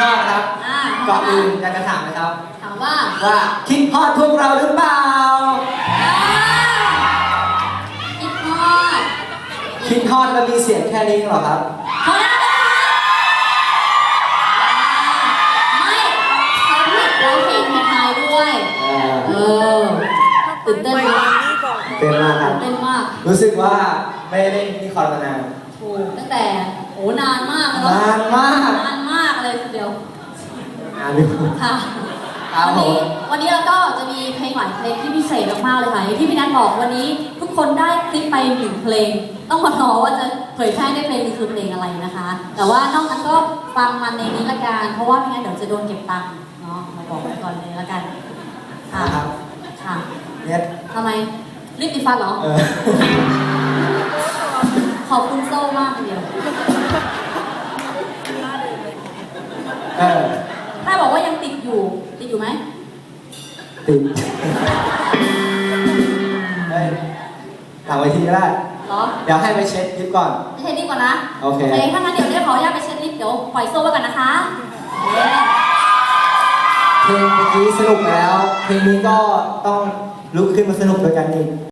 ฮอดครับอ่าก่อนอื่นอยากจะถามนะครับ ถามว่าว่าคิดฮอดพวกเราหรือเปล่า อ่าคิดฮอดคิดฮอดมันมีเสียงแค่นี้เหรอครับเขาได้ไหมไม่เขาผิดร้องเพลงไทยด้วยเออตื่นเต้นมากเป็นมากครับตื่นเต้นมากรู้สึกว่าไม่ได้เล่นที่คอนมานานถูกตั้งแต่โหนานมากแล้วนานมาก นานมากเลยทีเดียว อ่านดูค่ะครับวันนี้ผมวันนี้เราก็จะมีเพลงหลายเพลงที่พิเศษมากๆเลยค่ะอย่างที่พี่นัทบอกวันนี้ทุกคนได้คลิปไปหนึ่งเพลง ต้องมารอว่าจะเผยแพร่ได้เพลงนี้คือเพลงอะไรนะคะ แต่ว่านอกนั้นก็ฟังมันในนี้ละกันเพราะว่าไม่งั้นเดี๋ยวจะโดนเก็บตังค์เนาะมาบอกไว้ก่อนเลยละกันค่ะนะครับ ค่ะเนี่ยทำไมรีบติดฟันเหรอ เออขอบคุณโซ่มากทีเดียว เออ ถ้าบอกว่ายังติดอยู่ ติดอยู่ไหม ติดเฮ้ยหลังเวทีก็ได้ เหรอ เดี๋ยวให้ไปเช็ดลิฟต์ก่อน ไม่ใช่ดีกว่านะโอเค ถ้างั้นเดี๋ยวเรียกขออนุญาตไปเช็ดลิฟต์เดี๋ยวปล่อยโซ่ไว้กันนะคะเย้เพลงเมื่อกี้สนุกแล้ว เพลงนี้ก็ต้องลุกขึ้นมาสนุกด้วยกันอีก